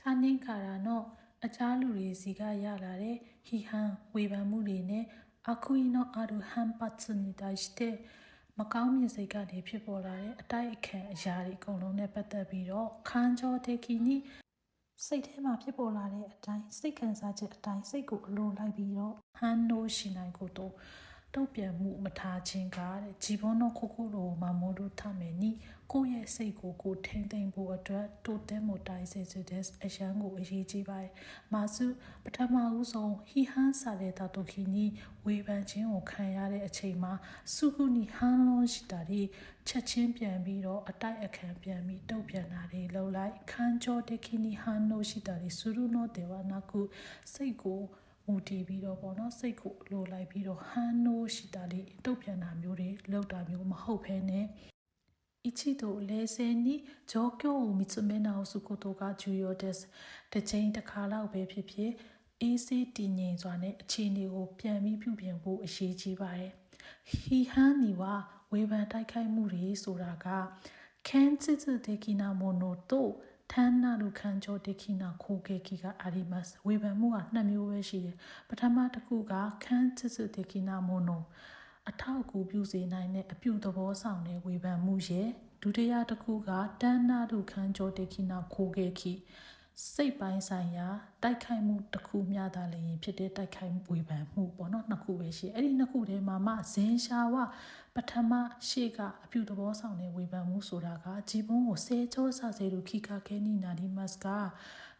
ထာနင်းခါရာနော့အခြားလူတွေစီကရလာတဲ့ဟီဟန်ဝေဖန်မှုတွေနဲ့အခုရင်တော့အရူဟန်ပတ်စနီတိုင်းတဲ့မကောင်းမြင်စိတ်ကနေဖြစ်ပေါ်လာတဲ့အတိုက်အခံအရာတွေအကုန်လုံးနဲ့ပတ်သက်ပြီးတော့ခန်းကျော်တေကီနီစိတ်ထဲမှာဖြစ်ပေါ်လာတဲ့အတိုင်းစိတ်ခံစားချက်အတိုင်းစိတ်ကိုအလိုလိုက်ပြီးတော့ဟန်နိုရှင်နိုင်ကိုတော့ တုတ်ပြန်မှုမထားခြင်းကတဲ့ဂျီဘွန်တော့ခုခုလိုမမိုးတို့ထမယ်နီကိုယ့်ရဲ့စိတ်ကိုကိုယ်ထိမ့်သိမ့်ဖို့အတွက်တိုတဲမိုတိုင်းစေစေတဲ့အရန်ကိုအရေးကြီးပါတယ်မာစုပထမဦးဆုံးဟီဟန်ဆာတဲ့တာတိုခီနီဝေဖန်ခြင်းကိုခံရတဲ့အချိန်မှာစုခုနီဟန်လွန်ရှိတာဒီချက်ချင်းပြန်ပြီးတော့အတိုက်အခံပြန်ပြီးတုတ်ပြန်တာတွေလှုပ်လိုက်ခန်းကျော်တခီနီဟန်နိုရှိတာဒီစူရူနိုတေဝနာကုစိတ်ကို မူတည်ပြီးတော့ပေါ့နော်စိတ်ကိုလိုလိုက်ပြီးတော့ဟန်နိုရှိတာလေးတုတ်ပြန်တာမျိုးတွေလောက်တာမျိုးမဟုတ်ဘဲနဲ့一度冷静に状況を見つめ直すことが重要です。တစ်ချိန်တစ်ခါလောက်ပဲဖြစ်ဖြစ်အေးဆေးတည်ငြိမ်စွာနဲ့အခြေအနေကိုပြန်ပြီးပြုပြင်ဖို့အရေးကြီးပါတယ်။ဟီဟန်နီဝါဝေဖန်တိုက်ခိုက်မှုတွေဆိုတာကခန်းစစ်စစ်ဒေကီနာမိုနိုတို့ ထန်းနာလူခန်းကျော်ဒေကီနာခိုကေကီကအာရီမတ်ဝေဖန်မှုကနှစ်မျိုးပဲရှိတယ်။ပထမတစ်ခုကခန်းစစ်စစ်ဒေကီနာမိုနိုအထောက်အကူပြုစေနိုင်တဲ့အပြုသဘောဆောင်တဲ့ဝေဖန်မှုရဲ့ဒုတိယတစ်ခုကတန်းနာလူခန်းကျော်ဒေကီနာခိုကေကီ စိတ်ပိုင်းဆိုင်ရာတိုက်ခိုက်မှုတစ်ခုမျှသာလျင်ဖြစ်တဲ့တိုက်ခိုက်ဝေဖန်မှုပေါ့နော်နှစ်ခုပဲရှိအဲ့ဒီနှစ်ခုထဲမှာမှဇင်ရှာဝပထမရှေ့ကအပြုသဘောဆောင်တဲ့ဝေဖန်မှုဆိုတာကဂျီဘုံကိုဆဲချောဆဆဲလူခိကခဲနီနာဒီမတ်က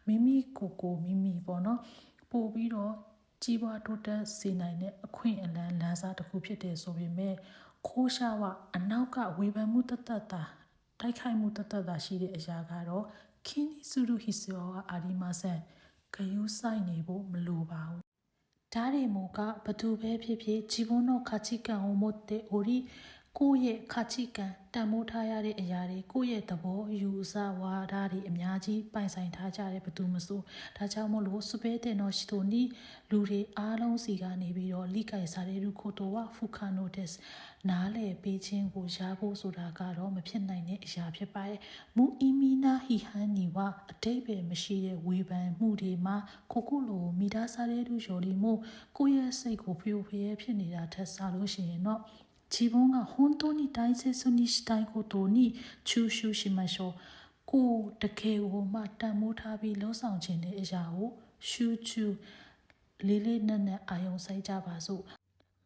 မိမိကိုကိုမိမိပေါ့နော်ပို့ပြီးတော့ကြီးပွားတိုးတက်စေနိုင်တဲ့အခွင့်အလမ်းလမ်းစာတစ်ခုဖြစ်တယ်ဆိုပေမဲ့ခိုးရှားဝအနောက်ကဝေဖန်မှုတသက်တာတိုက်ခိုက်မှုတသက်တာရှိတဲ့အရာကတော့ ခင်းနီစုရုဟီဆောကအာဒီမာဆန်ဂယူးဆိုင်နေဖို့မလိုပါဘူးဒါတွေမို့ကဘသူပဲဖြစ်ဖြစ်ဂျီဘွန်တော့ခါချီကန်ဟိုမိုတဲ့အိုရီ ကိုယ့်ရဲ့ခါချီကန်တန်မိုးထားရတဲ့အရာတွေကိုယ့်ရဲ့သဘောယူဆဝါဒတွေအများကြီးပိုင်ဆိုင်ထားကြတဲ့ဘသူမဆိုဒါကြောင့်မို့လို့စပယ်တင်တော့ရှိတို့နီလူတွေအားလုံးစီကနေပြီးတော့လိကိုင်စားတဲ့လူခိုတိုဝဖူခါနိုတက်နားလေပေးခြင်းကိုရဖို့ဆိုတာကတော့မဖြစ်နိုင်တဲ့အရာဖြစ်ပါတယ်မူအီမီနာဟီဟန်နီဝအတိတ်ပဲမရှိတဲ့ဝေဖန်မှုတွေမှာကိုကုလိုမိသားစားတဲ့လူရော်လီမို့ကိုယ့်ရဲ့စိတ်ကိုဖျို့ဖျဲဖြစ်နေတာထက်စားလို့ရှိရင်တော့ 自分が本当に大切にしたいことに抽象しましょう。ကိုတကယ်ကိုမှတန်မိုးထားပြီးလှုံ့ဆော်ခြင်းတဲ့အရာကိုရှူချူလေးလေးနက်နက်အာယုံစိုက်ကြပါစို့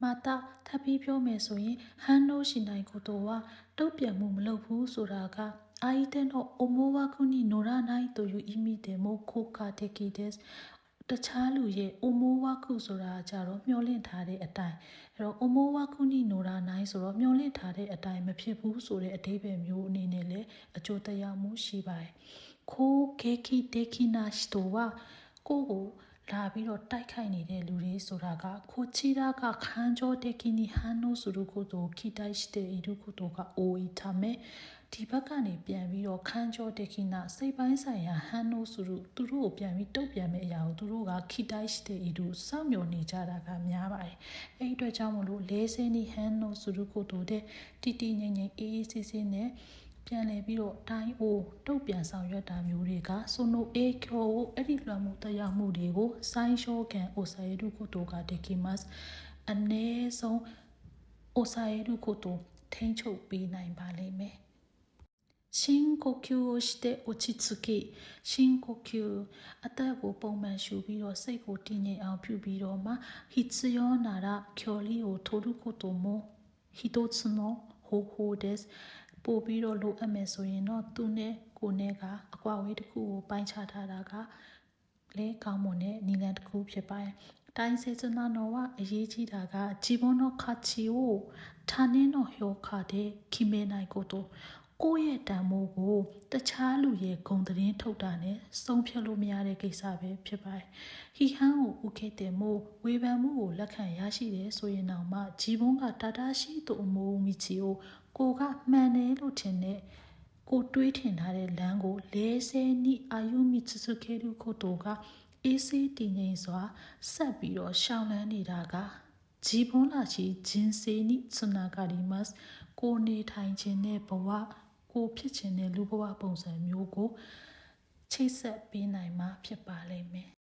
မာတာထပ်ပြီးပြောမယ်ဆိုရင်ဟန်နိုရှင်နိုင်ကိုတော့はတုတ်ပြန်မှုမလုပ်ဘူးဆိုတာကအာイテの思惑に乗らないという意味でも効果的です တခြားလူရဲ့အိုမိုးဝါခုဆိုတာကြတော့မျောလင့်ထားတဲ့အတိုင်းအဲတော့အိုမိုးဝါခုနိနိုရာနိုင်ဆိုတော့မျောလင့်ထားတဲ့အတိုင်းမဖြစ်ဘူးဆိုတဲ့အဓိပ္ပာယ်မျိုးအနေနဲ့လည်းအကျိုးသက်ရောက်မှုရှိပါတယ်ခိုးခေခိတေခိနာစတိုဝါကိုကိုလာပြီးတော့တိုက်ခိုက်နေတဲ့လူတွေဆိုတာကခိုချီရာကခန်းကျော်တေခိနိဟန်နိုဆိုရုကိုတိုခိတိုက်စတေအီရုကိုတိုကအိုအီတာမေ ဒီဘက်ကနေပြန်ပြီးတော့ခန်းကျော်တခိနာစိတ်ပိုင်းဆိုင်ရာဟန်နိုစုတို့သူတို့ကိုပြန်ပြီးတုတ်ပြန်မယ့်အရာကိုသူတို့ကခိတိုက်ရှိတဲ့ဤသူစောင့်မျှော်နေကြတာကများပါတယ်အဲ့ဒီအတွက်ကြောင့်မလို့လေးစင်းဒီဟန်နိုစုတို့ကိုတို့တဲ့တီတီငိမ့်ငိမ့်အေးအေးဆေးဆေးနဲ့ပြန်လဲပြီးတော့တိုင်းအိုတုတ်ပြန်ဆောင်ရွက်တာမျိုးတွေကဆိုနိုအေခိုအဲ့ဒီလွှမ်းမှုတရားမှုတွေကိုဆိုင်ရှောကန်အိုဆာယေဒုကိုတိုကတေကီမတ်အနည်းဆုံးအိုဆာယေဒုကိုတိုထိန်းချုပ်ပေးနိုင်ပါလိမ့်မယ် 深呼吸をして落ち着き深呼吸အသက်ကိုပုံမှန်ရှူပြီးတော့စိတ်ကိုတည်ငြိမ်အောင်ပြုပြီးတော့မှ必要なら距離を取ることも一つの方法ですပို့ပြီးတော့လိုအပ်မယ်ဆိုရင်တော့သူနဲ့ကိုနဲ့ကအကွာဝေးတစ်ခုကိုပိုင်းခြားထားတာကလဲကောင်းမွန်တဲ့နီလန်တစ်ခုဖြစ်ပါတယ်တိုင်းစေချနာနောကအရေးကြီးတာက自分の価値を他人の評価で決めないこと ကိုယ့်ရဲ့တန်မိုးကိုတခြားလူရဲ့ဂုံသတင်းထုတ်တာနဲ့ဆုံးဖြတ်လို့မရတဲ့ကိစ္စပဲဖြစ်ပါတယ်။ဟီဟန်ကိုဥခေတဲ့မို့ဝေဖန်မှုကိုလက်ခံရရှိတယ်ဆိုရင်တော့မှဂျီဘုံကတာတာရှိသူအမိုးမီချီကိုကိုကမှန်တယ်လို့ထင်တဲ့ကိုတွေးထင်ထားတဲ့လမ်းကိုလဲဆဲနိအာယုမီချစုခဲလူကိုတော့ကအေးစေးတည်ငြိမ်စွာဆက်ပြီးတော့ရှောင်းလန်းနေတာကဂျီဘွန်လာချီဂျင်းစေနိစနာကာဒီမတ်ကိုနေထိုင်ခြင်းတဲ့ဘဝ ကိုဖြစ်ခြင်းတဲ့လူဘဝပုံစံမျိုးကိုချိတ်ဆက်ပေးနိုင်မှာဖြစ်ပါလိမ့်မယ်